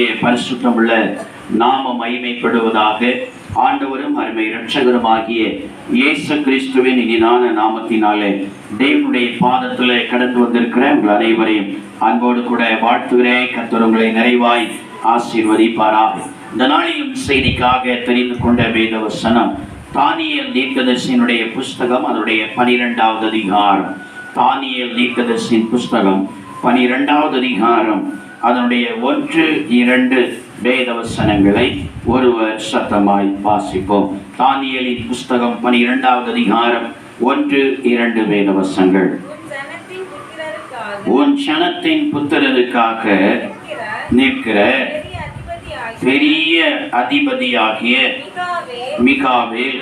கர்த்தருடைய பரிசுத்தம் உள்ள நாம மகிமைப்படுவதாக ஆண்டவரும் அருமை இரட்சகரும் ஆகிய இயேசு கிறிஸ்துவின் இனிதான நாமத்தினாலே தேவனுடைய பாதத்தில் கடந்து வந்திருக்கிற உங்கள் அனைவரையும் அன்போடு கூட வாழ்த்துகிறேன். கர்த்தர் உங்களை நிறைவாய் ஆசீர்வதிப்பாராக. இந்த நாளிலும் செய்திக்காக தெரிந்து கொண்ட வேத வசனம் தானியல் தீர்க்கதர்சியினுடைய புஸ்தகம் அதனுடைய பனிரெண்டாவது அதிகாரம். தானியல் தீர்க்கதர்சியின் புஸ்தகம் பனிரெண்டாவது அதிகாரம். அதனுடைய ஒன்று இரண்டு வேத வசனங்களை ஒருவர் சத்தமாய் வாசிப்போம். தானியலின் புஸ்தகம் பனிரெண்டாவது அதிகாரம் ஒன்று இரண்டு வேத வசங்கள் உன் சனத்தின் புத்திரருக்காக நிற்கிற பெரிய அதிபதியாகிய மிகாவில்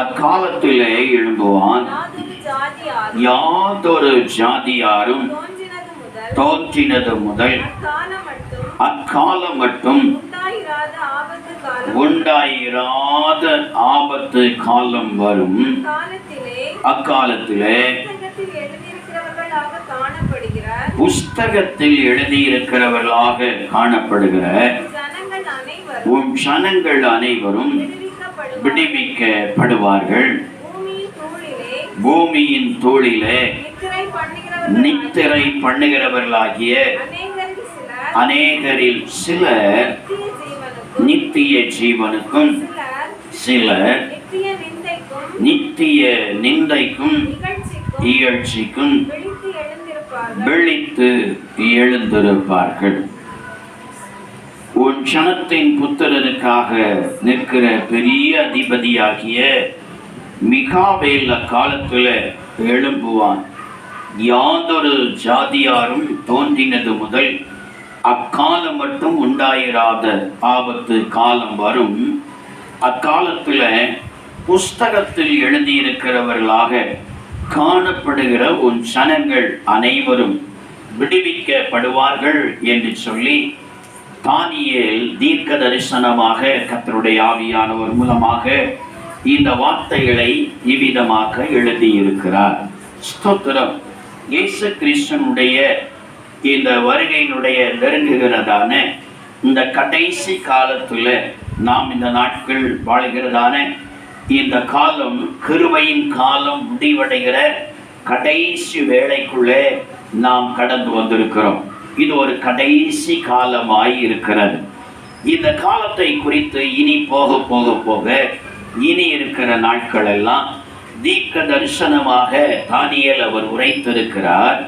அக்காலத்திலே எழும்புவான். யாதொரு ஜாதியாரும் தோன்றினது முதல். அக்காலம் மட்டும் உண்டாயிராத ஆபத்து காலம் வரும். காலத்திலே அக்காலத்திலே புஸ்தகத்தில் எழுதியிருக்கிறவர்களாக காணப்படுகிற உன் ஜனங்கள் அனைவரும் விடுவிக்கப்படுவார்கள். பூமியின் தோளிலே நித்திரை பண்ணுகிறவர்களாகிய அநேகரில் சிலர் சில நித்திய ஜீவனுக்கும் சிலர் நித்திய நிந்தைக்கும் இகழ்ச்சிக்கும் விழித்து எழுந்திருப்பார்கள். உன் ஜனத்தின் புத்திரனுக்காக நிற்கிற பெரிய அதிபதியாகிய மிகாவேல் அக்காலத்தில் எழும்புவான். யாதொரு ஜாதியாரும் தோன்றினது முதல் அக்காலம் மட்டும் உண்டாயிராத ஆபத்து காலம் வரும். அக்காலத்தில் புஸ்தகத்தில் எழுதியிருக்கிறவர்களாக காணப்படுகிற உன் சனங்கள் அனைவரும் விடுவிக்கப்படுவார்கள் என்று சொல்லி தானியல் தீர்க்க தரிசனமாக கத்தருடைய ஆவியானவர் மூலமாக இந்த வார்த்தைகளை இவ்விதமாக எழுதியிருக்கிறார். ஸ்தோத்திரம். இயேசு கிறிஸ்தனுடைய இந்த வருகையினுடைய நெருங்குகிறதான இந்த கடைசி காலத்தில் நாம் இந்த நாட்கள் வாழ்கிறதான இந்த காலம் கிருவையின் காலம் முடிவடைகிற கடைசி வேலைக்குள்ளே நாம் கடந்து வந்திருக்கிறோம். இது ஒரு கடைசி காலமாய் இருக்கிறது. இந்த காலத்தை குறித்து இனி போக போக போக இனி இருக்கிற நாட்கள் எல்லாம் தீர்க்க தரிசனமாக தானியல் அவர் உரைத்திருக்கிறார்.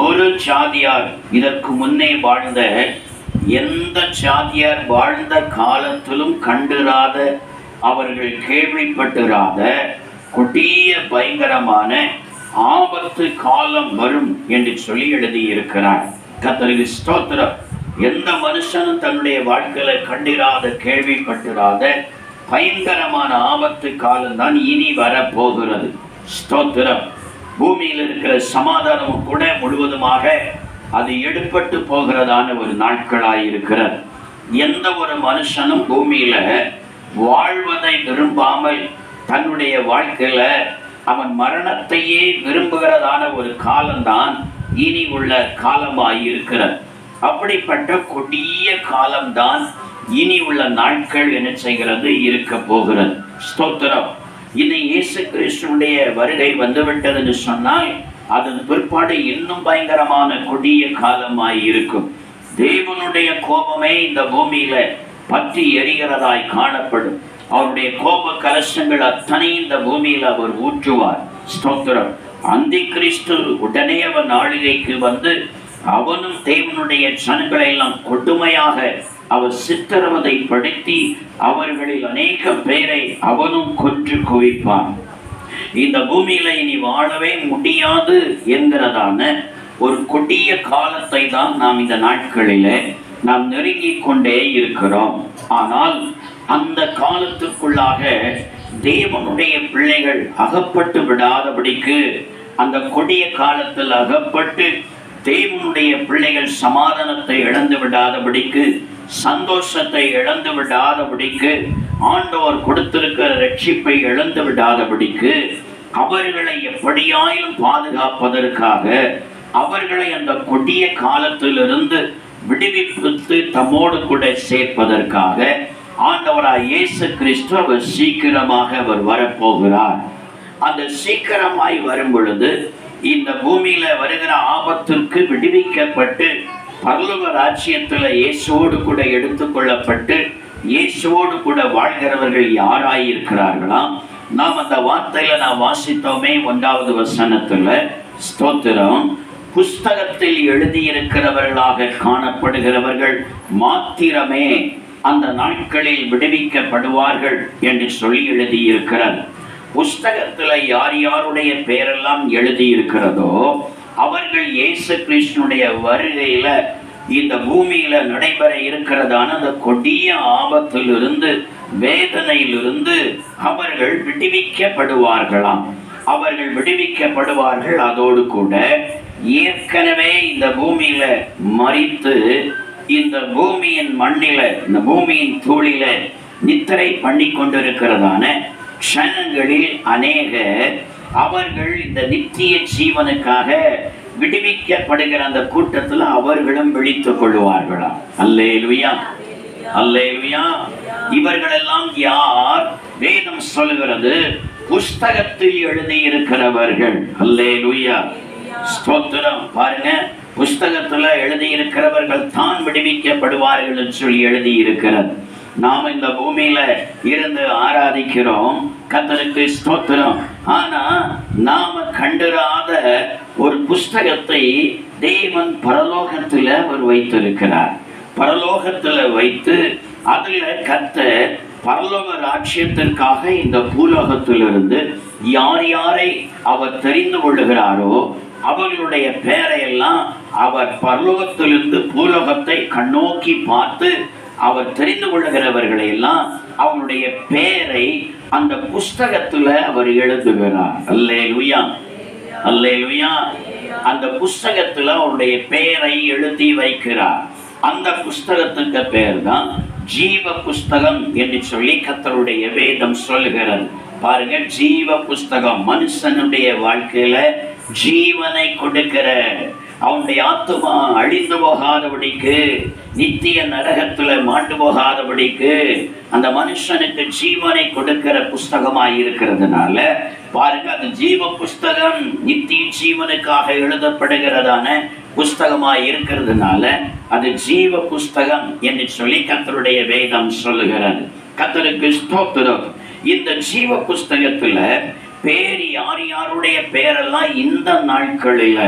ஒரு சாதியார் இதற்கு முன்னே வாழ்ந்த எந்த சாதியார் வாழ்ந்த காலத்திலும் கண்டிராத அவர்கள் கேள்விப்பட்டிராத கொடிய பயங்கரமான ஆபத்து காலம் வரும் என்று சொல்லி எழுதியிருக்கிறார். கத்தருக்கு ஸ்தோத்திரம். எந்த மனுஷனும் தன்னுடைய வாழ்க்கையில கண்டிராத கேள்விப்பட்டிராத பயங்கரமான ஆபத்து காலம்தான் இனி வரப்போகிறது. ஸ்தோத்திரம். பூமியில் இருக்கிற சமாதானமும் கூட முழுவதுமாக அது எடுப்பட்டு போகிறதான ஒரு நாட்களாக இருக்கிறது. எந்த ஒரு மனுஷனும் பூமியில வாழ்வதை விரும்பாமல் தன்னுடைய வாழ்க்கையில அவன் மரணத்தையே விரும்புகிறதான ஒரு காலம்தான் இனி உள்ள காலமாய் இருக்கிறது. அப்படிப்பட்ட கொடிய காலம்தான் இனி உள்ள நாட்கள் என்ன செய்கிறது? இருக்க போகிறது. ஸ்தோத்திரம். இனி இயேசு கிறிஸ்துடைய வருகை வந்துவிட்டது என்று சொன்னால் அதன் பிற்பாடு இன்னும் பயங்கரமான கொடிய காலமாய் இருக்கும். தேவனுடைய கோபமே இந்த பூமியில பற்றி எரிகிறதாய் காணப்படும். அவருடைய கோப கலசங்கள் அத்தனை இந்த பூமியில் அவர் ஊற்றுவார். ஸ்தோத்திரம். அந்தி கிறிஸ்து உடனே அவன் ஆளுகைக்கு வந்து அவனும் தேவனுடைய சனங்களை எல்லாம் கொடுமையாக அவர் சித்திரவதை படுத்தி அவர்களில் அநேக பேரை அவனும் கொன்று குவிப்பான். இந்த பூமியில இனி வாழவே முடியாது என்கிறதான ஒரு கொடிய காலத்தை தான் நாம் இந்த நாட்களில நாம் நெருங்கிக் கொண்டே இருக்கிறோம். ஆனால் அந்த காலத்துக்குள்ளாக தேவனுடைய பிள்ளைகள் அகப்பட்டு விடாதபடிக்கு அந்த கொடிய காலத்தில் அகப்பட்டு தேவனுடைய பிள்ளைகள் சமாதானத்தை இழந்து விடாதபடிக்கு சந்தோஷத்தை இழந்து விடாதபடிக்கு ஆண்டவர் கொடுத்திருக்கிற ரட்சிப்பை இழந்து விடாதபடிக்கு அவர்களை எப்படியாயும் பாதுகாப்பதற்காக அவர்களை அந்த கொடிய காலத்திலிருந்து விடுவித்து தம்மோடு கூட சேர்ப்பதற்காக ஆண்டவராய் இயேசு கிறிஸ்து அவர் சீக்கிரமாக அவர் வரப்போகிறார். அந்த சீக்கிரமாய் வரும் பொழுது இந்த பூமியில வருகிற ஆபத்திற்கு விடுவிக்கப்பட்டு பரலோக ராஜ்யத்துல இயேசுவோடு கூட எடுத்துக்கொள்ளப்பட்டு இயேசுவோடு கூட வாழ்கிறவர்கள் யாராயிருக்கிறார்களா? நாம் அந்த வார்த்தையில நான் வாசித்தோமே ஒன்றாவது வசனத்துல. ஸ்தோத்திரம். புஸ்தகத்தில் எழுதியிருக்கிறவர்களாக காணப்படுகிறவர்கள் மாத்திரமே அந்த நாட்களில் விடுவிக்கப்படுவார்கள் என்று சொல்லி எழுதியிருக்கிறார். புஸ்தகத்துல யார் யாருடைய பெயரெல்லாம் எழுதியிருக்கிறதோ அவர்கள் இயேசு கிருஷ்ணனுடைய வருகையில இந்த பூமியில நடைபெற இருக்கிறதான அந்த கொடிய ஆபத்திலிருந்து வேதனையிலிருந்து அவர்கள் விடுவிக்கப்படுவார்களாம். அவர்கள் விடுவிக்கப்படுவார்கள் அதோடு கூட ஏற்கனவே இந்த பூமியில மறித்து இந்த பூமியின் மண்ணில இந்த பூமியின் தூளில நித்திரை பண்ணி கொண்டிருக்கிறதான க்ஷணங்களில் அநேக அவர்கள் இந்த நித்திய ஜீவனுக்காக விடுவிக்கப்படுகிற அந்த கூட்டத்தில் அவர்களும் விழித்துக் கொள்வார்களாம் அல்லேலுயா. அல்லேலுயா. இவர்களெல்லாம் யார்? வேதம் சொல்லுகிறது புஸ்தகத்தில் எழுதியிருக்கிறவர்கள். அல்லேலுயா. ஸ்தோத்திரம். பாருங்க புஸ்தகத்துல எழுதியிருக்கிறவர்கள் தான் விடுவிக்கப்படுவார்கள் என்று சொல்லி எழுதியிருக்கிறது. நாம் இந்த பூமியில இருந்து ஆராதிக்கிறோம். கத்தருக்கு ஸ்தோத்திரம். ஆனா நாம கண்டிராத ஒரு புஸ்தகத்தை தேவன் பரலோகத்துல அவர் வைத்திருக்கிறார். பரலோகத்துல வைத்து அதுல கத்த பரலோக ராட்சியத்திற்காக இந்த பூலோகத்திலிருந்து யார் யாரை அவர் தெரிந்து கொள்ளுகிறாரோ அவர்களுடைய பெயரையெல்லாம் அவர் பரலோகத்திலிருந்து பூலோகத்தை கண்ணோக்கி பார்த்து அவர் தெரிந்து கொள்ளுகிறவர்களை எல்லாம் அவனுடைய பெயரை அந்த புஸ்தகத்துல அவர் எழுதுகிறார். அல்லே லுயா அல்லே லுயா அந்த புஸ்தகத்துல அவருடைய பெயரை எழுதி வைக்கிறார். அந்த புஸ்தகத்துக்கு பெயர் தான் ஜீவ புஸ்தகம் என்று சொல்லி கத்தருடைய வேதம் சொல்லுகிறது. பாருங்க ஜீவ புஸ்தகம் மனுஷனுடைய வாழ்க்கையில ஜீவனை கொடுக்கிற அவனுடைய ஆத்துமா அழிந்து போகாதபடிக்கு நித்திய நரகத்தில் மாண்டு போகாதபடிக்கு அந்த மனுஷனுக்கு ஜீவனை கொடுக்கிற புஸ்தகமாக இருக்கிறதுனால பாருங்க அந்த ஜீவ புஸ்தகம் நித்திய ஜீவனுக்காக எழுதப்படுகிறதான புஸ்தகமாக இருக்கிறதுனால அது ஜீவ புஸ்தகம் என்று சொல்லி கத்தருடைய வேதம் சொல்லுகிறது. கத்தருக்கு ஸ்தோத்திரம். இந்த ஜீவ புஸ்தகத்தில் பேர் யார் யாருடைய பேரெல்லாம் இந்த நாட்களில்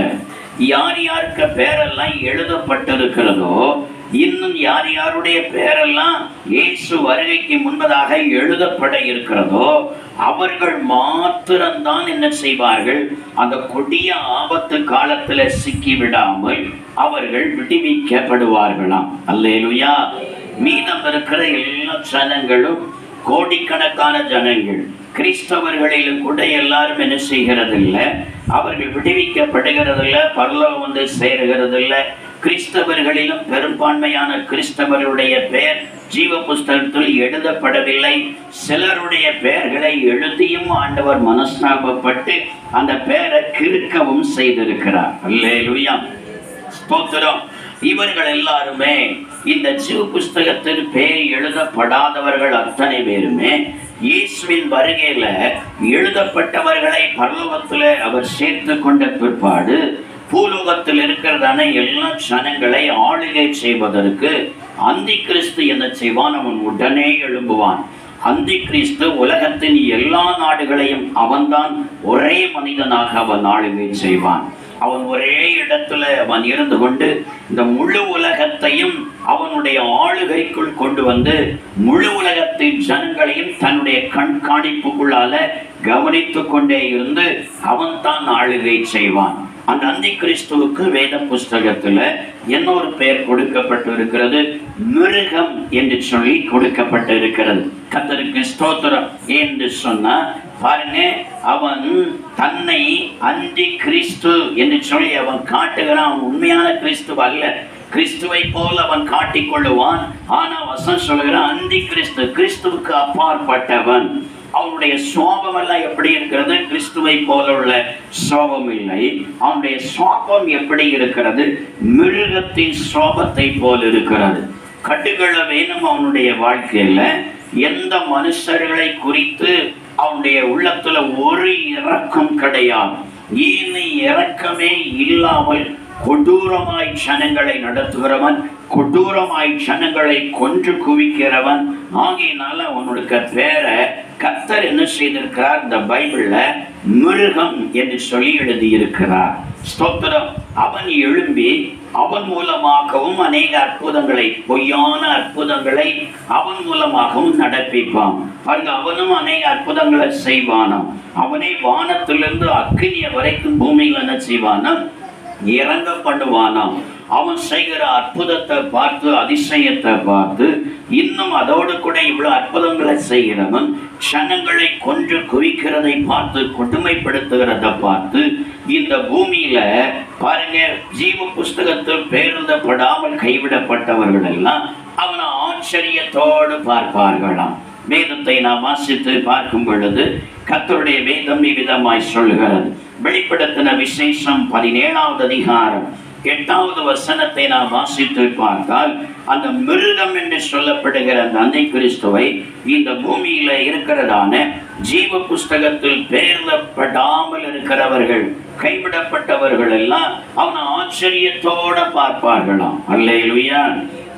யார் யாருக்கு பேரெல்லாம் எழுதப்பட்டிருக்கிறதோ இன்னும் யார் யாருடைய பேரெல்லாம் இயேசு வருகைக்கு முன்பதாக எழுதப்பட இருக்கிறதோ அவர்கள் மாத்திரம்தான் என்ன செய்வார்கள்? அந்த கொடிய ஆபத்து காலத்துல சிக்கி விடாமல் அவர்கள் விடுவிக்கப்படுவார்களாம். அல்லேலுயா. மீதம் இருக்கிற எல்லா ஜனங்களும் கோடிக்கணக்கான ஜனங்கள். கிறிஸ்தவர்களிலும் கூட எல்லாரும் என்ன செய்கிறதில்ல? அவர்கள் விடுவிக்கப்படுகிறதில்ல பரலோகம் வந்து சேருகிறதில்ல. கிறிஸ்தவர்களிலும் பெரும்பான்மையான கிறிஸ்தவர்களுடைய பெயர் ஜீவ புஸ்தகத்தில் எழுதப்படவில்லை. சிலருடைய பெயர்களை எழுதியும் ஆண்டவர் மனஸ்தாபப்பட்டு அந்த பெயரை கிறுக்கவும் செய்திருக்கிறார். அல்லேலூயா. ஸ்தோத்திரம். இவர்கள் எல்லாருமே இந்த ஜீவ புஸ்தகத்தில் பேர் எழுதப்படாதவர்கள் அத்தனை பேருமே இயேசுவின் வருகையில எழுதப்பட்டவர்களை பரலோகத்தில் அவர் சேர்த்து கொண்ட பிற்பாடு பூலோகத்தில் இருக்கிறதான எல்லா சனங்களை ஆளுகை செய்வதற்கு அந்தி கிறிஸ்து என்ன செய்வான்? அவன் உடனே எழும்புவான். அந்தி கிறிஸ்து உலகத்தின் எல்லா நாடுகளையும் அவன்தான் ஒரே மனிதனாக அவன் ஆளுகை செய்வான். அவன் ஒரே இடத்துல அவன் இருந்து கொண்டு இந்த முழு உலகத்தையும் அவனுடைய ஆளுகைக்குள் கொண்டு வந்து முழு உலகத்தின் ஜனங்களையும் தன்னுடைய கண்காணிப்புக்குள்ளால கவனித்து கொண்டே இருந்து அவன் தான் ஆளுகை செய்வான். அந்த அந்தி கிறிஸ்துவுக்கு வேத புஸ்தகத்துல இன்னொரு பெயர் கொடுக்கப்பட்டு இருக்கிறது மிருகம் என்று சொல்லி கொடுக்கப்பட்டு இருக்கிறது கத்தருக்கு ஸ்தோத்திரம். என்று சொன்னா பாருங்க அவன் தன்னை அந்தி கிறிஸ்து என்று சொல்லி அவன் காட்டுகிறான். அவன் உண்மையான கிறிஸ்து அல்ல. கிறிஸ்துவை போல் அவன் காட்டிக்கொள்ளுவான். ஆனா வசனம் சொல்கிறான் அந்தி கிறிஸ்து கிறிஸ்துவுக்கு அப்பாற்பட்டவன். அவனுடைய சோபம் எல்லாம் எப்படி இருக்கிறது? கிறிஸ்துவை போல உள்ள சோபம் இல்லை அவனுடைய சோபம் எப்படி இருக்கிறது? மிருகத்தின் சோபத்தை போல் இருக்கிறது. கட்டுகள வேணும் அவனுடைய வாழ்க்கையில். எந்த மனுஷர்களை குறித்து அவனுடைய உள்ளத்துல ஒரு இறக்கம் கிடையாது. ஈனி இறக்கமே இல்லாமல் கொடூரமாய் க்ஷணங்களை நடத்துகிறவன் கொடூரமாய் க்ஷணங்களை கொன்று குவிக்கிறவன். ஆகையினால அவனுக்கு பேரை கத்தர் என்ன செய்திருக்கிறார்? இந்த பைபிள்ல மிருகம் என்று சொல்லி எழுதியிருக்கிறார். ஸ்தோத்திரம். அவன் எழும்பி அவன் மூலமாகவும் அநேக அற்புதங்களை பொய்யான அற்புதங்களை அவன் மூலமாகவும் நடப்பிப்பான். பாருங்க அவனும் அநேக அற்புதங்களை செய்வானாம். அவனே வானத்திலிருந்து அக்னிய வரைக்கும் பூமியில் என்ன செய்வானாம்? இறங்க பண்ணுவானாம் அவன் செய்கிற அற்புதத்தை பார்த்து அதிசயத்தை பார்த்து இன்னும் அதோடு கூட இவ்வளோ அற்புதங்களை செய்கிறவன் க்ஷணங்களை கொன்று குவிக்கிறதை பார்த்து கொடுமைப்படுத்துகிறத பார்த்து இந்த பூமியில பாருங்க ஜீவ புஸ்தகத்தில் பேருந்தப்படாமல் கைவிடப்பட்டவர்கள் எல்லாம் அவனை ஆச்சரியத்தோடு பார்ப்பார்களாம். வேதத்தை நாம் வாசித்து பார்க்கும் பொழுது கத்தருடைய வேதம் இவ்விதமாய் சொல்கிறது வெளிப்படுத்தின விசேஷம் பதினேழாவது அதிகாரம். எட்டாவது வசனத்தை நாம் வாசித்து பார்த்தால் அந்த மிருகம் என்று சொல்லப்படுகிற அந்த அன்னை கிறிஸ்துவை இந்த பூமியில இருக்கிறதான ஜீவ புஸ்தகத்தில் பேர்லப்படாமல் இருக்கிறவர்கள் கைவிடப்பட்டவர்கள் எல்லாம் அவனை ஆச்சரியத்தோட பார்ப்பார்களாம். அல்லேலுயா.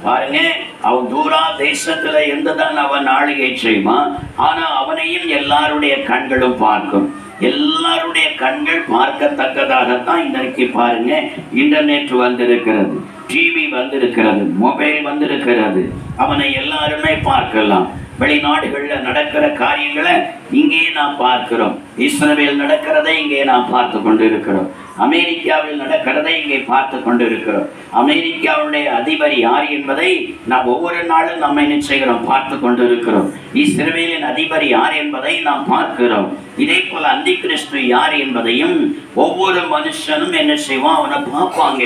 பாருங்க அவன் தூரா தேசத்துல இருந்துதான் அவன் ஆளுகை செய்வான். ஆனா அவனையும் எல்லாருடைய கண்களும் பார்க்கும். எல்லாருடைய கண்கள் பார்க்கத்தக்கதாகத்தான் இன்றைக்கு பாருங்க இன்டர்நெட் வந்திருக்கிறது டிவி வந்திருக்கிறது மொபைல் வந்திருக்கிறது. அவனை எல்லாருமே பார்க்கலாம். வெளிநாடுகளில் நடக்கிற காரியங்களை இங்கே நாம் பார்க்கிறோம். இஸ்ரவேல் நடக்கிறதை இங்கே நாம் பார்த்து கொண்டு இருக்கிறோம் அமெரிக்காவில் நடக்கிறதை இங்கே பார்த்து கொண்டிருக்கிறோம். அமெரிக்காவுடைய அதிபர் யார் என்பதை நாம் ஒவ்வொரு நாளும் நம்ம என்ன செய்கிறோம்? பார்த்து கொண்டிருக்கிறோம். இஸ்ரேலின் அதிபர் யார் என்பதை நாம் பார்க்கிறோம். இதே போல அந்தி கிறிஸ்து யார் என்பதையும் ஒவ்வொரு மனுஷனும் என்ன செய்வான்? அவனை பார்ப்பாங்க.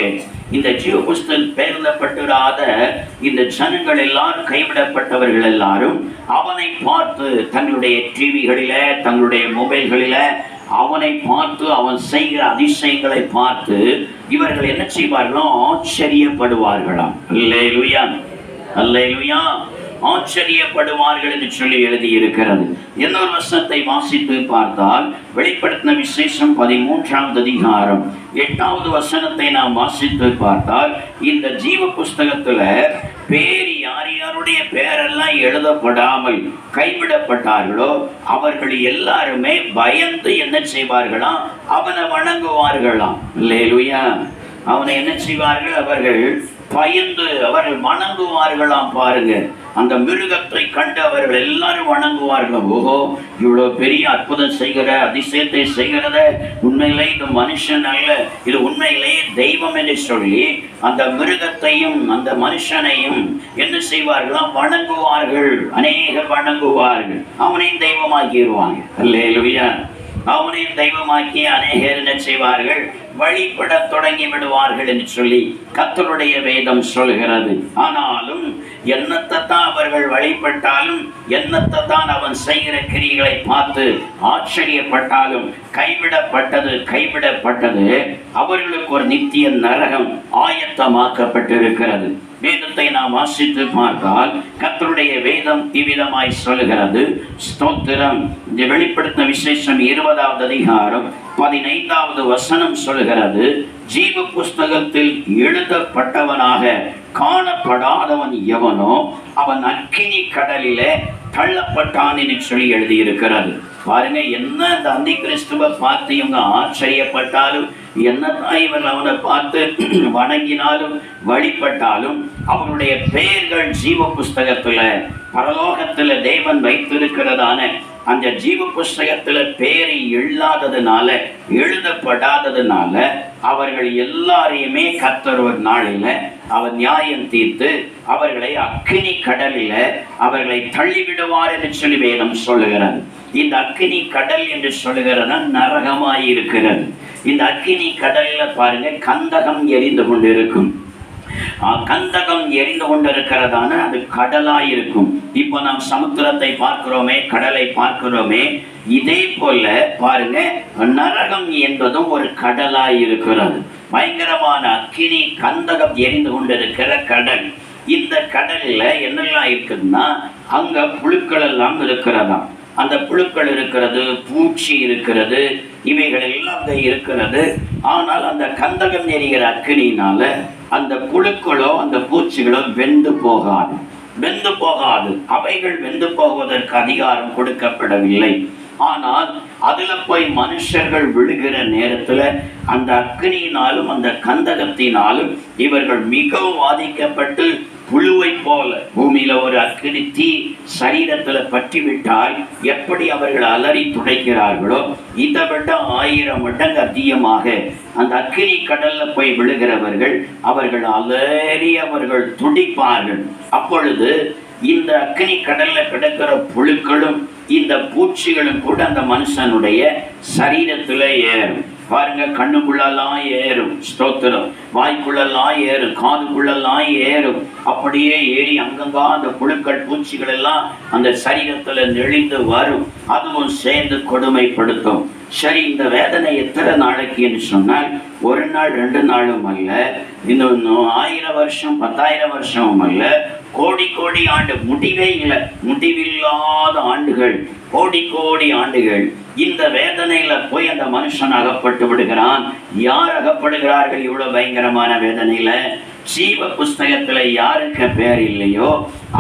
இந்த ஜீவ புஸ்தல் பெயர்ந்தப்பட்டிராத இந்த ஜனங்கள் எல்லாரும் கைவிடப்பட்டவர்கள் எல்லாரும் அவனை பார்த்து தங்களுடைய டிவிகளில தங்களுடைய மொபைல்களில அவனை பார்த்து அவன் செய்கிற அதிசயங்களை பார்த்து இவர்கள் என்ன செய்வார்களோ ஆச்சரியப்படுவார்களாம். அல்லேலுயா. அல்லேலுயா. ஆச்சரியப்படுவார்கள் என்று சொல்லி எழுதியிருக்கிறது. இன்னொரு வசனத்தை வாசித்து பார்த்தால் வெளிப்படுத்தின விசேஷம் பதிமூன்றாவது அதிகாரம். எட்டாவது வசனத்தை நாம் வாசித்து பார்த்தால் இந்த ஜீவ புஸ்தகத்துல பேர் யார் யாருடைய பேரெல்லாம் எழுதப்படாமல் கைவிடப்பட்டார்களோ அவர்கள் எல்லாருமே பயந்து என்ன செய்வார்களாம் அவனை வணங்குவார்களாம். இல்லையா அவனை என்ன செய்வார்கள்? அவர்கள் பயந்து அவர்கள் வணங்குவார்களாம் பாருங்க. அந்த மிருகத்தை கண்டு அவர்கள் எல்லாரும் வணங்குவார்கள். ஓஹோ இவ்வளவு பெரிய அற்புதம் செய்கிற அதிசயத்தை செய்கிறத உண்மையிலே இது மனுஷன் அல்ல. இது உண்மையிலேயே தெய்வம் என்று சொல்லி அந்த மிருகத்தையும் அந்த மனுஷனையும் என்ன செய்வார்களாம்? வணங்குவார்கள். அநேகர் வணங்குவார்கள். அவனையும் தெய்வமாக்கிடுவாங்க. அல்லேலுயா. அவனையும் தெய்வமாக்கி அநேகர் என்ன செய்வார்கள்? வழிபடத் தொடங்கி விடுவார்கள் என்று சொல்லி கத்தருடைய வேதம் சொல்கிறது. ஆனாலும் என்னத்தை தான் அவர்கள் வழிபட்டாலும் என்னத்தை தான் அவன் செய்கிற கிரிகளை பார்த்து ஆச்சரியப்பட்டாலும் கைவிடப்பட்டது கைவிடப்பட்டது அவர்களுக்கு ஒரு நித்திய நரகம் ஆயத்தமாக்கப்பட்டிருக்கிறது. வேதத்தை நாம் வாசித்து பார்த்தால் கத்தருடைய வேதம் இவ்விதமாய் சொல்கிறது ஸ்தோத்திரம். இந்த வெளிப்படுத்தின விசேஷம் இருபதாவது அதிகாரம் பதினைந்தாவது வசனம் சொல்கிறது ஜீவ புஸ்தகத்தில் எழுதப்பட்டவனாக காணப்படாதவன் எவனோ அவன் அக்கினி கடலிலே தள்ளப்பட்டான் என்று சொல்லி எழுதியிருக்கிறது. பாருங்க என்ன அந்த அந்தி கிறிஸ்துவ பார்த்து இவங்க ஆச்சரியப்பட்டாலும் என்னதான் இவன் அவனை பார்த்து வணங்கினாலும் வழிபட்டாலும் அவனுடைய பெயர்கள் ஜீவ புஸ்தகத்துல பரலோகத்துல தேவன் வைத்திருக்கிறதான அந்த ஜீவ புஸ்தகத்துல பேரை எழுதாததுனால எழுதப்படாததுனால அவர்கள் எல்லாரையுமே கத்தர் ஒரு நாளில் அவர் நியாயம் தீர்த்து அவர்களை அக்கினி கடலில் அவர்களை தள்ளிவிடுவார் என்று சொல்லி வேதம் சொல்லுகிறார் இந்த அக்கினி கடல் என்று சொல்லுகிறது நரகமாய் இருக்கிறது. இந்த அக்கினி கடலில் பாருங்க கந்தகம் எரிந்து கொண்டிருக்கும். இருக்கும் கந்தகம் எரிந்து கொண்டிருக்கிறதான அது கடலாய் இருக்கும் இப்போ நாம் சமுத்திரத்தை பார்க்கிறோமே கடலை பார்க்கிறோமே இதே போல பாருங்க நரகம் என்பதும் ஒரு கடலாய் இருக்கிறது பயங்கரமான அக்கினி கந்தகம் எரிந்து கொண்டிருக்கிற கடல். இந்த கடலில் என்னெல்லாம் இருக்குதுன்னா அங்க புழுக்கள் எல்லாம் இருக்கிறதாம். அந்த புழுக்கள் இருக்கிறது பூச்சி இருக்கிறது இவைகள் எல்லாம் அங்கே இருக்கிறது. ஆனால் அந்த கந்தகம் எரிகிற அக்கினியினால அந்த புழுக்களோ அந்த பூச்சிகளோ வெந்து போகாது. வெந்து போகாது. அவைகள் வெந்து போவதற்கு அதிகாரம் கொடுக்கப்படவில்லை. ஆனால் அதுல போய் மனுஷர்கள் விழுகிற நேரத்துல அந்த அக்னியினாலும் அந்த கந்தகத்தினாலும் இவர்கள் மிகவும் பாதிக்கப்பட்டு புழுவை போல பூமியில ஒரு அக்கினி தீ சரீரத்துல பற்றி விட்டால் எப்படி அவர்கள் அலறி துடைக்கிறார்களோ இதை விட ஆயிரம் மடங்கு அதிகமாக அந்த அக்கினி கடல்ல போய் விழுகிறவர்கள் அவர்கள் அலறி அவர்கள் துடிப்பார்கள். அப்பொழுது இந்த அக்கினி கடல்ல கிடக்கிற புழுக்களும் இந்த பூச்சிகளும் கூட அந்த மனுஷனுடைய சரீரத்துல ஏறும். பாருங்க கண்ணுக்குள்ளெல்லாம் ஏறும். ஸ்தோத்திரம். வாய்க்குள்ளெல்லாம் ஏறும். காதுக்குள்ளெல்லாம் ஏறும். அப்படியே ஏறி அங்கங்கா அந்த புழுக்கள் பூச்சிகள் எல்லாம் அந்த சரீரத்துல நெளிந்து வரும். அதுவும் சேர்ந்து கொடுமைப்படுத்தும். சரி இந்த வேதனை எத்தனை நாளைக்கு என்று சொன்னால் ஒரு நாள் ரெண்டு நாளும் அல்ல. இன்னும் ஆயிரம் வருஷம் பத்தாயிரம் வருஷமும் அல்ல. கோடி கோடி ஆண்டு. முடிவே இல்லை. முடிவில்லாத ஆண்டுகள். கோடி கோடி ஆண்டுகள். இந்த வேதனையில போய் அந்த மனுஷன் அகப்பட்டு விடுகிறான். யார் அகப்படுகிறார்கள் இவ்வளவு பயங்கரமான வேதனையில? ஜீவ புஸ்தகத்துல யாருக்கு பேர் இல்லையோ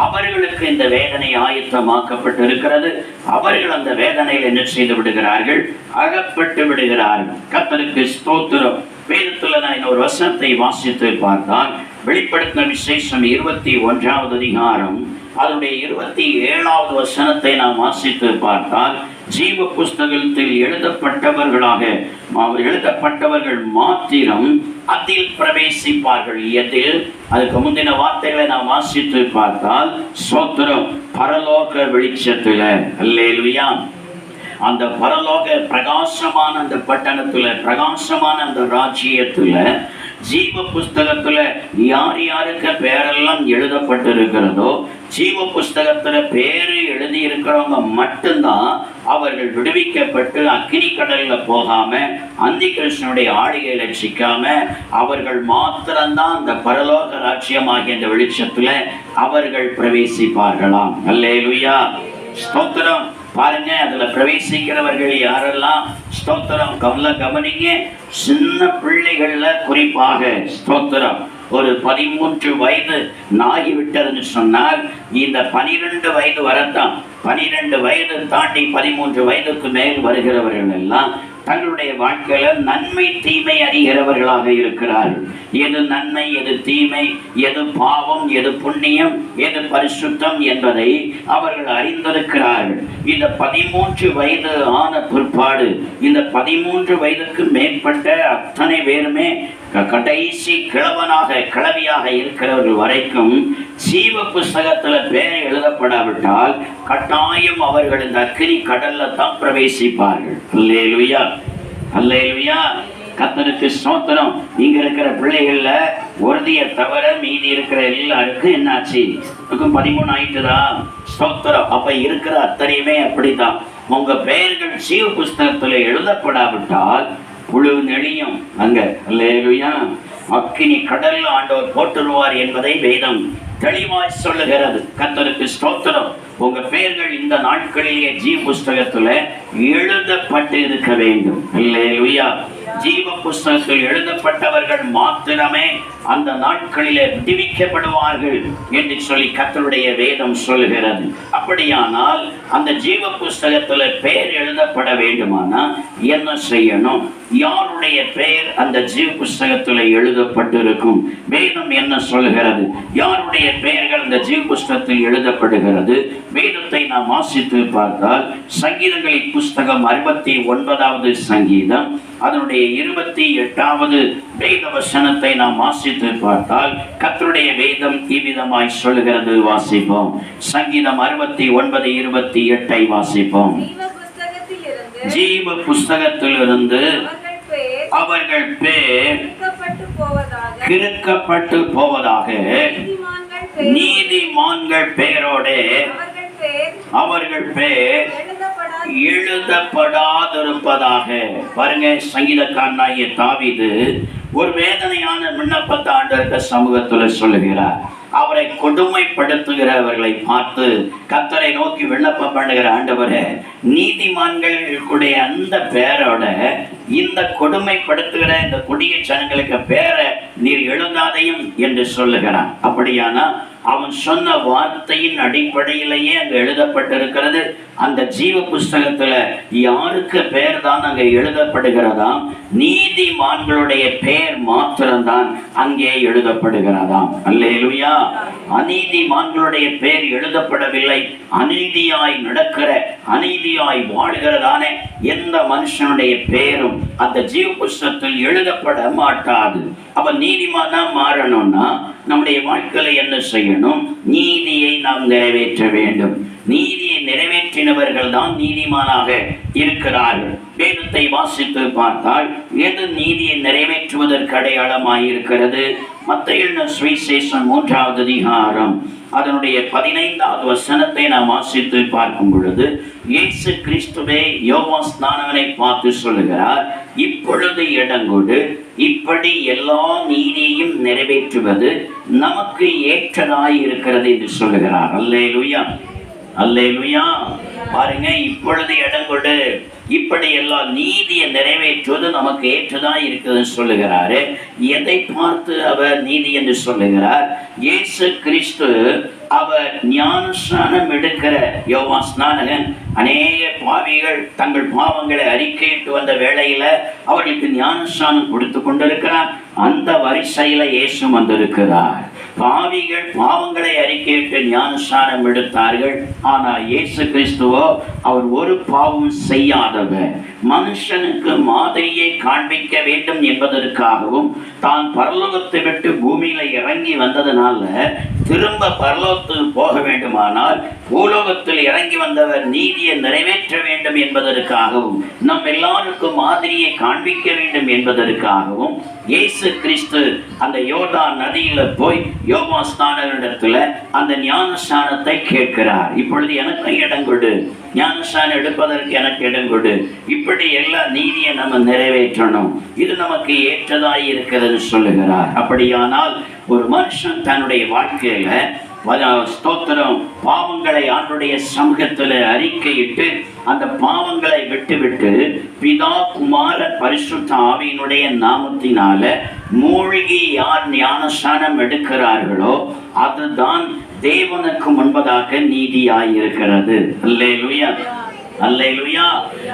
அவர்களுக்கு இந்த வேதனை ஆயத்தமாக்கப்பட்டு இருக்கிறது அவர்கள் அந்த வேதனையில் என்ன செய்து விடுகிறார்கள்? அகப்பட்டு விடுகிறார்கள். கத்தருக்கு ஸ்தோத்திரம். வேதத்துல நான் இந்த ஒரு வசனத்தை வாசித்து பார்த்தால் வெளிப்படுத்தின விசேஷம் இருபத்தி ஒன்றாவது அதிகாரம் அதனுடைய இருபத்தி ஏழாவது வசனத்தை நாம் வாசித்து பார்த்தால் ஜீவ புஸ்தகத்தில் எழுதப்பட்டவர்களாக அவர் எழுதப்பட்டவர்கள் மாத்திரம் அதில் பிரவேசிப்பார்கள். எதில் அதுக்கு முந்தின வார்த்தைகளை நாம் வாசித்து பார்த்தால் சோத்திரம் பரலோக வெளிச்சத்துல. அல்லேலுயான் அந்த பரலோக பிரகாசமான அந்த பட்டணத்துல பிரகாசமான அந்த ராஜ்யத்துல ஜீவ புஸ்தகத்துல யார் யாருக்கு பேரெல்லாம் எழுதப்பட்டு இருக்கிறதோ ஜீவ புஸ்தகத்துல பேரு எழுதி இருக்கிறவங்க மட்டும்தான் அவர்கள் விடுவிக்கப்பட்டு அக்னி கடல்ல போகாம அந்தி கிருஷ்ணனுடைய ஆடிகையில சிக்காம அவர்கள் மாத்திரம்தான் அந்த பரலோக ராஜ்யமாகிய அந்த வெளிச்சத்துல அவர்கள் பிரவேசிப்பார்களாம். அல்லேலுயா. ஸ்தோத்திரம். பாருங்க அதுல பிரவேசிக்கிறவர்கள் யாரெல்லாம் ஸ்தோத்திரம்? கவல கவனிங்க. சின்ன பிள்ளைகள்ல குறிப்பாக ஸ்தோத்திரம். ஒரு பதிமூன்று வயது நாகிவிட்டதுன்னு சொன்னால் இந்த பனிரெண்டு வயது வரத்தான். பனிரெண்டு வயது தாண்டி பதிமூன்று வயதுக்கு மேல் வருகிறவர்கள் எல்லாம் தங்களுடைய வாழ்க்கையில நன்மை தீமை அறிகிறவர்களாக இருக்கிறார்கள் எது நன்மை எது தீமை எது பாவம் எது புண்ணியம் எது பரிசுத்தம் என்பதை அவர்கள் அறிந்திருக்கிறார்கள். இந்த பதிமூன்று வயது ஆன பிற்பாடு இந்த பதிமூன்று வயதுக்கு மேற்பட்ட அத்தனை பேருமே கடைசி கிழவனாக கிழவியாக இருக்கிறவர்கள் வரைக்கும் சீவ புஸ்தகத்துல பேர் எழுதப்படாவிட்டால் கட்டாயம் அவர்கள் இந்த அக்னி கடல்ல தான் பிரவேசிப்பார்கள். அல்லேலுயா. அல்லேலுயா. கத்தனுக்கு சோத்திரம் இங்க இருக்கிற பிள்ளைகள்ல உறுதியை தவிர மீதி இருக்கிற எல்லாருக்கும் என்னாச்சு? பதிமூணு ஆயிட்டுதா? சோத்திரம் அப்ப இருக்கிற அத்தனையுமே அப்படிதான் உங்க பெயர்கள் சீவ புஸ்தகத்துல எழுதப்படாவிட்டால் புழு நெளியும் அங்க அல்லேலுயா. அக்கினி கடல்ல ஆண்டவர் போட்டுருவார் என்பதை வேதம் தெளிவாய் சொல்லுகிறது. கத்தருக்கு ஸ்தோத்திரம். உங்க பெயர்கள் இந்த நாட்களிலேயே ஜீ புஸ்தகத்துல எழுதப்பட்டு இருக்க வேண்டும். இல்லையா ஜீவ புஸ்தகத்தில் எழுதப்பட்டவர்கள் மாத்திரமே அந்த நாட்களிலே விடுவிக்கப்படுவார்கள் என்று சொல்லி கத்தருடைய வேதம் சொல்கிறது. அப்படியானால் அந்த ஜீவ புஸ்தகத்தில் பெயர் எழுதப்பட வேண்டுமானா? என்ன செய்யணும்? யாருடைய பெயர் அந்த ஜீவ புஸ்தகத்தில் எழுதப்பட்டிருக்கும்? வேதம் என்ன சொல்கிறது? யாருடைய பெயர்கள் அந்த ஜீவ புஸ்தகத்தில் எழுதப்படுகிறது? வேதத்தை நாம் வாசித்து பார்த்தால் சங்கீதங்களின் புஸ்தகம் அறுபத்தி ஒன்பதாவது சங்கீதம். அதனுடைய இருபத்தி எட்டாவது வேத வசனத்தை நாம் வாசித்து பார்த்தால் கர்த்தருடைய வேதம் இவ்விதமாய் சொல்லுகிறது வாசிப்போம். சங்கீதம் அறுபத்தி ஒன்பது இருபத்தி எட்டை வாசிப்போம். ஜீவ புஸ்தகத்திலிருந்து அவர்கள் பேர் கிறுக்கப்பட்டு போவதாக. நீதிமான்கள் பெயர் நீதிமான்கள் பெயரோடே அவர்கள் பேர் எழுதப்படாதிருப்பதாக. பாருங்க சங்கீதக்காரனாகிய தாவிது ஒரு வேதனையான விண்ணப்பத்தை ஆண்டவர்க சமூகத்துல சொல்லுகிறார். அவரை கொடுமைப்படுத்துகிறவர்களை பார்த்து கத்தரை நோக்கி விண்ணப்பம் பண்ணுகிற ஆண்டவரை நீதிமான்களுடைய அந்த பேரோட இந்த கொடுமைப்படுத்துகிற இந்த கொடிய ஜனங்களுக்கு பேரை நீர் எழுதாதையும் என்று சொல்லுகிறான். அப்படியானா அவன் சொன்ன வார்த்தையின் அடிப்படையிலேயே அங்க எழுதப்பட்டிருக்கிறது. அந்த ஜீவ புஸ்தகத்துல யாருக்கு பெயர் தான் அங்க எழுதப்படுகிறதாம்? நீதிமான்களுடைய பெயர் மாத்திரம்தான் அங்கே எழுதப்படுகிறதாம். அல்லேலுயா! அநீதிமான்களுடைய பெயர் எழுதப்படவில்லை. அநீதியாய் நடக்கிற அநீதியாய் வாழ்கிறதான எந்த மனுஷனுடைய பெயரும் அந்த ஜீவ புஸ்தகத்தில் எழுதப்பட மாட்டாது. அவன் தான் மாறணும்னா நம்முடைய வாழ்க்கையில என்ன செய்யும் செய்யணும். நீதியை நாம் நிறைவேற்ற வேண்டும். நீதியை நிறைவேற்றினவர்கள் தான் நீதிமானாக இருக்கிறார்கள். வேதத்தை வாசித்து பார்த்தால் எது நீதியை நிறைவேற்றுவதற்கு அடையாளமாயிருக்கிறது? இருக்கிறது மத்திய சுவிசேஷம் மூன்றாவது அதிகாரம். அதனுடைய பதினைந்தாவது வசனத்தை நாம் வாசித்து பார்க்கும் பொழுது இயேசு கிறிஸ்துவே யோகா ஸ்நானவனை பார்த்து சொல்லுகிறார் இப்பொழுது இடங்கொடு இப்படி எல்லா நீதியையும் நிறைவேற்றுவது நமக்கு ஏற்றதாய் இருக்கிறது என்று சொல்லுகிறார். அல்லேலூயா. அல்லேலூயா. பாருங்க இப்பொழுது இடங்கொடு இப்படி எல்லாம் நீதியை நிறைவேற்றுவது நமக்கு ஏற்றுதான் இருக்குதுன்னு சொல்லுகிறாரு. எதை பார்த்து அவர் நீதி என்று சொல்லுகிறார்? இயேசு கிறிஸ்து அவர் ஞானஸ்நானம் எடுக்கிற யோவா ஸ்நானகன் அநேக பாவிகள் தங்கள் பாவங்களை அறிக்கையிட்டு வந்த வேளையில அவர்களுக்கு ஞானஸ்நானம் கொடுத்து கொண்டிருக்கிறார். அந்த வரிசையில இயேசு வந்திருக்கிறார். பாவிகள் பாவங்களை அறிக்கையிட்டு ஞானஸ்நானம் எடுத்தார்கள். ஆனால் இயேசு கிறிஸ்துவோ அவர் ஒரு பாவம் செய்யாதவர் மனுஷனுக்கு மாதிரியை காண்பிக்க வேண்டும் என்பதற்காகவும் தான் பரலோகத்தை விட்டு பூமியில இறங்கி வந்ததுனால திரும்ப பரலோகத்துக்கு போக வேண்டுமானால் பூலோகத்தில் இறங்கி வந்தவர் நீதியை நிறைவேற்ற வேண்டும் என்பதற்காகவும் நம் எல்லாருக்கும் மாதிரியை காண்பிக்க வேண்டும் என்பதற்காகவும் இயேசு கிறிஸ்து அந்த யோதா நதியில போய் யோகா ஸ்தானத்தில் அந்த ஞானஸ்தானத்தை கேட்கிறார். இப்பொழுது எனக்கு இடம் கொடு. ஞானஸ்தானம் எடுப்பதற்கு எனக்கு இடம் கொடு. இப்படி எல்லா நீதியை நம்ம நிறைவேற்றணும். இது நமக்கு ஏற்றதாய் இருக்கிறது சொல்லுகிறார். அப்படியானால் ஒரு மனுஷன் தன்னுடைய வாழ்க்கையில ஸ்தோத்திரம். பாவங்களை ஆண்டுடைய சமூகத்தில் அறிக்கையிட்டு அந்த பாவங்களை விட்டுவிட்டு பிதா குமார பரிசுத்த ஆவியினுடைய நாமத்தினால மூழ்கி யார் ஞானஸ்தானம் எடுக்கிறார்களோ அதுதான் தேவனுக்கு முன்பதாக நீதியாயிருக்கிறது. அல்லேலூயா. அல்லேலூயா.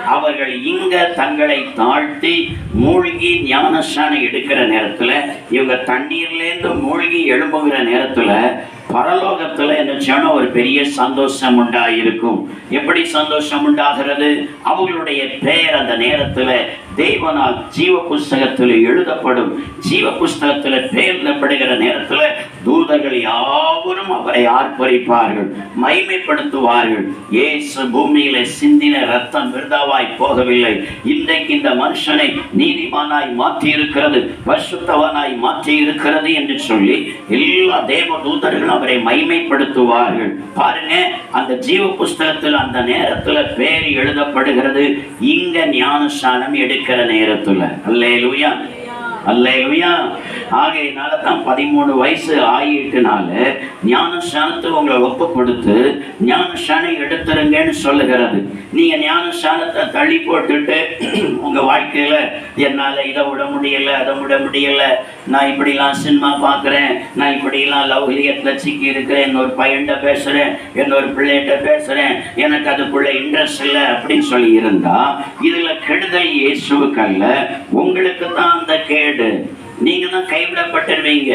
அவர்கள் இங்க தங்களை தாழ்த்தி மூழ்கி ஞானஸ்தானம் எடுக்கிற நேரத்துல இவங்க தண்ணீர்லேருந்து மூழ்கி எழும்புகிற நேரத்துல பரலோகத்தில் என்ன செய்யணும் ஒரு பெரிய சந்தோஷம் உண்டாயிருக்கும் எப்படி சந்தோஷம் உண்டாகிறது அவங்களுடைய பெயர் அந்த நேரத்துல தேவனால் ஜீவ புஸ்தகத்தில் எழுதப்படும் ஜீவ புஸ்தகத்தில் தேர்ந்தப்படுகிற நேரத்துல தூதர்கள் யாவரும் அவரை ஆர்ப்பரிப்பார்கள் மைமைப்படுத்துவார்கள் ஏசு பூமியில சிந்தின ரத்தம் விருதாவாய் போகவில்லை. இன்றைக்கு இந்த மனுஷனை நீதிமானாய் மாற்றி இருக்கிறது பரிசுத்தவனாய் மாற்றி இருக்கிறது என்று சொல்லி எல்லா தேவ தூதர்களும் அவரை மைமைப்படுத்துவார்கள் பாருங்க அந்த ஜீவ புஸ்தகத்தில் அந்த நேரத்துல பேர் எழுதப்படுகிறது இங்க ஞானஸ்நானம் எடுக்கிற நேரத்துல. அல்லேலூயா. அல்லையா ஆகையினால தான் பதிமூணு வயசு ஆயிட்டுனால ஞானஸ்நானத்தை உங்களை ஒப்பு கொடுத்து ஞான ஸ்தானம் எடுத்துருங்கன்னு சொல்லுகிறது. நீங்க ஞானஸ்நானத்தை தள்ளி போட்டுட்டு உங்க வாழ்க்கையில என்னால் இதை விட முடியல அதை விட முடியல நான் இப்படிலாம் சினிமா பார்க்குறேன் நான் இப்படிலாம் லவ்லியத்தில் சிக்கி இருக்கிறேன் என்னோட பையன்கிட்ட பேசுகிறேன் இன்னொரு பிள்ளைகிட்ட பேசுகிறேன் எனக்கு அதுக்குள்ள இன்ட்ரெஸ்ட் இல்லை அப்படின்னு சொல்லி இருந்தால் இதில் கெடுதல் இயேசுக்கல்ல உங்களுக்கு தான் அந்த கேடு நீங்க தான் கைவிடப்பட்டுருவீங்க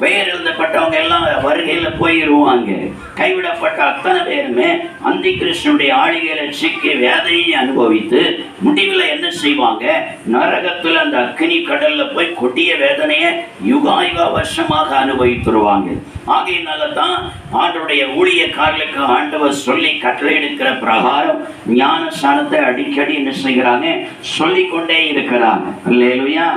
பெயர் எழுதப்பட்டவங்க எல்லாம் வருகையில போயிடுவாங்க கைவிடப்பட்ட அத்தனை பேருமே அந்தி கிருஷ்ணனுடைய ஆளிகையில சிக்கி வேதனையை அனுபவித்து முடிவில் என்ன செய்வாங்க? நரகத்தில் அந்த அக்னி கடல்ல போய் கொட்டிய வேதனையை யுகாயுகா வருஷமாக அனுபவித்துருவாங்க. ஆகையினால தான் ஆண்டுடைய ஊழியக்காரர்களுக்கு ஆண்டவர் சொல்லி கட்டளையிடுக்கிற பிரகாரம் ஞான ஸ்நானத்தை அடிக்கடி என்ன செய்கிறாங்க? சொல்லிக்கொண்டே இருக்கிறாங்க. இல்லையா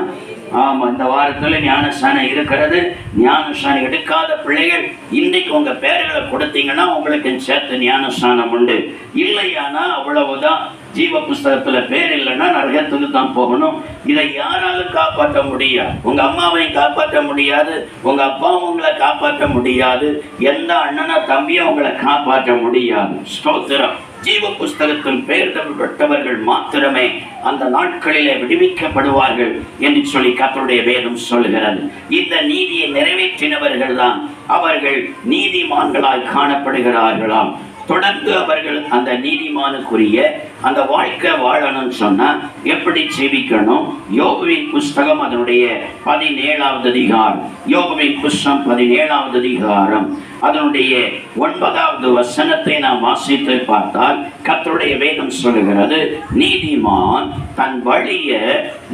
ஆமா இந்த வாரத்துல ஞானஸ்தானம் இருக்கிறது. ஞானஸ்தானம் எடுக்காத பிள்ளைகள் இன்னைக்கு உங்க பேர்களை கொடுத்தீங்கன்னா உங்களுக்கு சேர்த்து ஞானஸ்தானம் உண்டு. இல்லையானா அவ்வளவுதான். ஜீவ புஸ்தகத்துல பேர் இல்லைன்னா நரகத்துக்கு தான் போகணும். இதை யாராலும் காப்பாற்ற முடியாது உங்க அம்மாவையும் காப்பாற்ற முடியாது. உங்க அப்பாவும் உங்களை காப்பாற்ற முடியாது. எந்த அண்ணனா தம்பியும் உங்களை காப்பாற்ற முடியாது. ஸ்தோத்திரம். ஜீவ புஸ்தகத்தில் பெயர் பெற்றவர்கள் மாத்திரமே அந்த நாட்களிலே விடுவிக்கப்படுவார்கள் என்று சொல்லி கத்தருடைய வேதம் சொல்கிறது இந்த நீதியை நிறைவேற்றினவர்கள் தான் அவர்கள் நீதிமான்களாய் காணப்படுகிறார்களாம். தொடர்ந்து அவர்கள் அந்த நீதிமானுக்குரிய அந்த வாழ்க்கை வாழணும்னு சொன்னா எப்படி ஜீவிக்கணும்? யோகுவின் புஸ்தகம் அதனுடைய பதினேழாவது அதிகாரம். யோகுவின் புஸ்தகம் பதினேழாவது அதிகாரம். அதனுடைய ஒன்பதாவது வசனத்தை நாம் வாசித்து பார்த்தால் கத்தருடைய வேதம் சொல்லுகிறது நீதிமான் தன் வழிய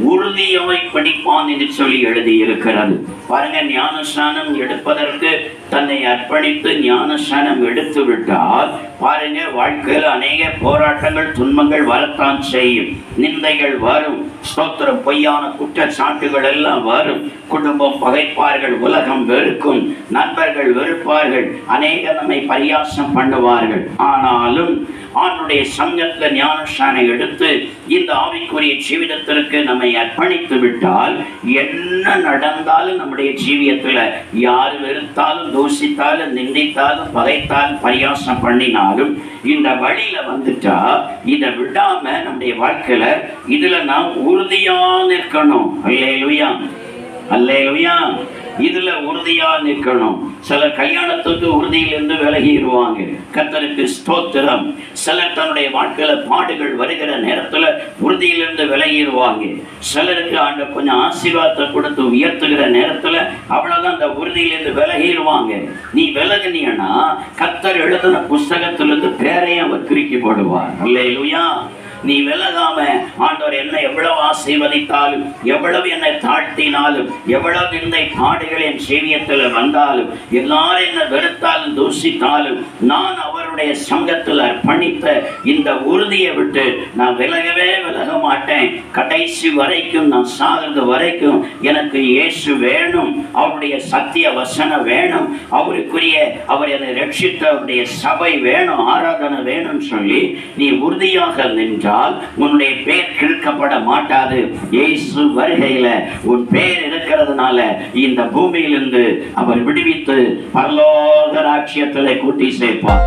உறுதியாய் படிப்பான் என்று சொல்லி எழுதி இருக்கிறது பாருங்க ஞானஸ்நானம் எடுப்பதற்கு தன்னை அர்ப்பணித்து ஞானஸ்தானம் எடுத்து விட்டால் பாருங்க வாழ்க்கையில் அநேக போராட்டங்கள் துன்பங்கள் வரத்தான் செய்யும். நிந்தைகள் வரும். ஸ்தோத்திரம் பொய்யான குற்றச்சாட்டுகள் எல்லாம் வரும். குடும்பம் பகைப்பார்கள் உலகம் வெறுக்கும். நண்பர்கள் வெறுப்பார்கள். அநேக நம்மை பரியாசம் பண்ணுவார்கள். ஆனாலும் ஆண்டுடைய சங்கத்தில் ஞானஸ்தானை எடுத்து இந்த ஆவிக்குரிய ஜீவிதத்திற்கு நம்மை அர்ப்பணித்து விட்டால் என்ன நடந்தாலும் நம்முடைய ஜீவியத்தில் யார் வெறுத்தாலும் தூஷித்தாலும் நிந்தித்தாலும் பகைத்தாலும் பரியாசம் பண்ணினாலும் இந்த வழியில வந்துட்டா இதை விடாம நம்முடைய வாழ்க்கையில இதுல நாம் உறுதியா நிற்கணும். அல்லேலுயா. அல்லேலுயா. இதுல உறுதியா நிற்கணும். சிலர் கல்யாணத்துக்கு உறுதியிலிருந்து விலகிடுவாங்க. கத்தருக்கு ஸ்தோத்திரம். சிலர் தன்னுடைய வாழ்க்கையில பாடுகள் வருகிற நேரத்தில் உறுதியிலிருந்து விலகிடுவாங்க. சிலருக்கு ஆண்ட கொஞ்சம் ஆசீர்வாதத்தை கொடுத்து உயர்த்துகிற நேரத்தில் அவ்வளோதான் அந்த உறுதியிலிருந்து விலகிடுவாங்க. நீ விலகினீங்கன்னா கத்தர் எழுதின புஸ்தகத்திலிருந்து பேரையும் அவர் கிறுக்கி போடுவார். இல்லையா நீ விலகாம ஆண்டவர் என்னை எவ்வளவு ஆசீர்வதித்தாலும் எவ்வளவு என்னை தாழ்த்தினாலும் எவ்வளவு நிந்தை பாடுகள் என் ஜீவியத்தில் வந்தாலும் எல்லாரும் என்னை வெறுத்தாலும் தூசித்தாலும் நான் அவருடைய சங்கத்தில் அர்ப்பணித்த இந்த உறுதியை விட்டு நான் விலகவே விலக மாட்டேன். கடைசி வரைக்கும் நான் சாகிறது வரைக்கும் எனக்கு இயேசு வேணும் அவருடைய சத்திய வசனம் வேணும் அவருக்குரிய அவர் என்னை ரட்சித்த அவருடைய சபை வேணும் ஆராதனை வேணும்னு சொல்லி நீ உறுதியாக என்றால் உன்னுடைய பேர் கிழக்கப்பட மாட்டாது. இயேசு வருகையில உன் பேர் இருக்கிறதுனால இந்த பூமியிலிருந்து அவர் விடுவித்து பரலோக ராட்சியத்தில் கூட்டி சேர்ப்பார்.